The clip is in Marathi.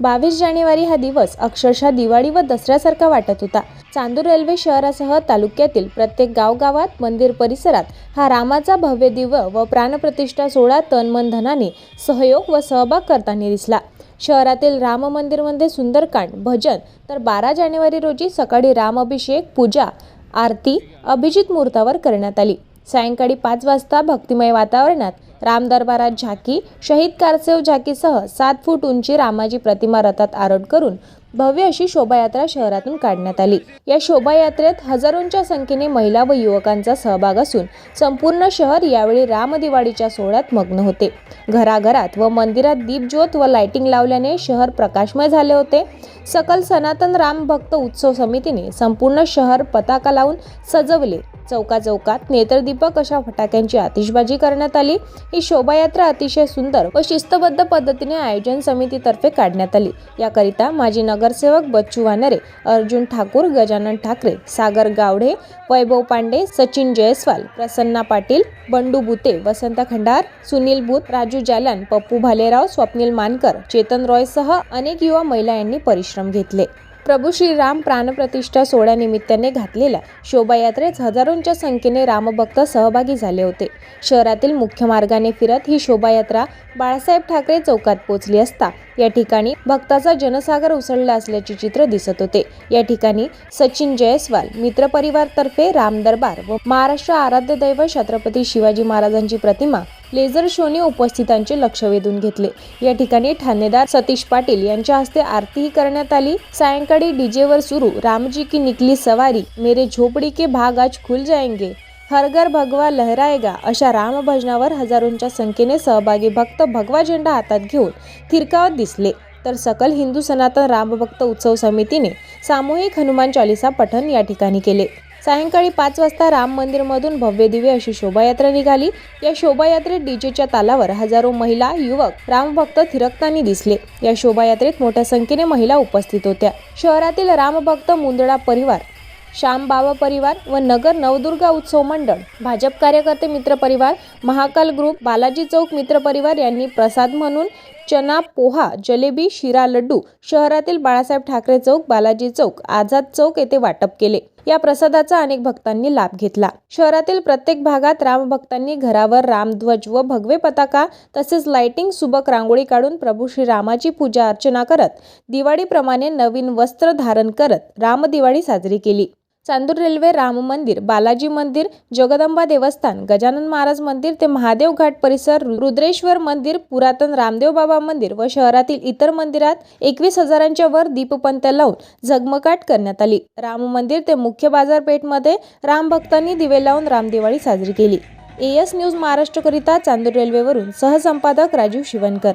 बावीस जानेवारी हा दिवस अक्षरशः दिवाळी व दसऱ्यासारखा वाटत होता. चांदूर रेल्वे शहरासह तालुक्यातील प्रत्येक गावगावात मंदिर परिसरात हा रामाचा भव्य दिव्य व प्राणप्रतिष्ठा सोहळा तन मन धनाने सहयोग व सहभाग करताना दिसला. शहरातील राम मंदिरमध्ये सुंदरकांड भजन तर बारा जानेवारी रोजी सकाळी राम अभिषेक पूजा आरती अभिजित मुहूर्तावर करण्यात आली. सायंकाळी पाच वाजता भक्तिमय वातावरणात राम दरबारात झाकी शहीद कारसेव झाकीसह सात फूट उंची रामाची प्रतिमा रथात आरोढ करून भव्य अशी शोभायात्रा शहरातून काढण्यात आली. या शोभायात्रेत हजारोंच्या संख्येने महिला व युवकांचा सहभाग असून संपूर्ण शहर यावेळी रामदिवाळीच्या सोहळ्यात मग्न होते. घराघरात व मंदिरात दीपज्योत व लाइटिंग लावल्याने शहर प्रकाशमय झाले होते. सकल सनातन राम भक्त उत्सव समितीने संपूर्ण शहर पताका लावून सजवले. चौका चौकात नेत्रदीपक अशा फटाक्यांची आतिषबाजी करण्यात आली. ही शोभायात्रा अतिशय सुंदर व शिस्तबद्ध पद्धतीने आयोजन समितीतर्फे काढण्यात आली. याकरिता माजी नगरसेवक बच्चू वानरे अर्जुन ठाकूर गजानन ठाकरे सागर गावडे वैभव पांडे सचिन जयस्वाल प्रसन्ना पाटील बंडू बुते वसंत खंडार सुनील बुत राजू जालन पप्पू भालेराव स्वप्नील मानकर चेतन रॉयसह अनेक युवा महिला यांनी परिश्रम घेतले. प्रभू श्रीराम प्राणप्रतिष्ठा सोहळ्यानिमित्ताने घातलेल्या शोभायात्रेत हजारोंच्या संख्येने रामभक्त सहभागी झाले होते. शहरातील मुख्य मार्गाने फिरत ही शोभायात्रा बाळासाहेब ठाकरे चौकात पोहोचली असता या ठिकाणी भक्ताचा जनसागर उसळला असल्याचे चित्र दिसत होते. या ठिकाणी सचिन जयस्वाल मित्रपरिवारतर्फे राम दरबार व महाराष्ट्र आराध्य दैव छत्रपती शिवाजी महाराजांची प्रतिमा लेझर शोने उपस्थितांचे लक्ष वेधून घेतले. या ठिकाणी ठाणेदार सतीश पाटील यांच्या हस्ते आरतीही करण्यात आली. सायंकाळी डीजेवर सुरू रामजी की निकली सवारी मेरे झोपडी के भाग आज खुल जाएंगे हरगर भगवा लहराएगा अशा रामभजनावर हजारोंच्या संख्येने सहभागी भक्त भगवा झेंडा हातात घेऊन थिरकावत दिसले. तर सकल हिंदू सनातन रामभक्त उत्सव समितीने सामूहिक हनुमान चालिसा पठण या ठिकाणी केले. सायंकाळी पाच वाजता राम मंदिरमधून भव्य दिव्य अशी शोभायात्रा निघाली. या शोभायात्रेत डीजेच्या तालावर हजारो महिला युवक रामभक्त थिरकताना दिसले. या शोभायात्रेत मोठ्या संख्येने महिला उपस्थित होत्या. शहरातील रामभक्त मुंदडा परिवार श्याम बाबा परिवार व नगर नवदुर्गा उत्सव मंडळ भाजप कार्यकर्ते मित्र परिवार महाकाल ग्रुप बालाजी चौक मित्र परिवार यांनी प्रसाद म्हणून चना पोहा जलेबी शिरा लड्डू शहरातील बाळासाहेब ठाकरे चौक बालाजी चौक आझाद चौक येथे वाटप केले. या प्रसादाचा अनेक भक्तांनी लाभ घेतला. शहरातील प्रत्येक भागात रामभक्तांनी घरावर रामध्वज व भगवे पताका तसेच लाइटिंग सुबक रांगोळी काढून प्रभू श्री रामाची पूजा अर्चना करत दिवाळीप्रमाणे नवीन वस्त्र धारण करत रामदिवाळी साजरी केली. चांदूर रेल्वे राम मंदिर बालाजी मंदिर जगदंबा देवस्थान गजानन महाराज मंदिर ते महादेव घाट परिसर रुद्रेश्वर मंदिर पुरातन रामदेव बाबा मंदिर व शहरातील इतर मंदिरात एकवीस हजारांच्या वर दीपपंत लावून झगमगाट करण्यात आली. राम मंदिर ते मुख्य बाजारपेठमध्ये रामभक्तांनी दिवे लावून रामदिवाळी साजरी केली. एएस न्यूज महाराष्ट्रकरिता चांदूर रेल्वेवरून सहसंपादक राजीव शिवनकर.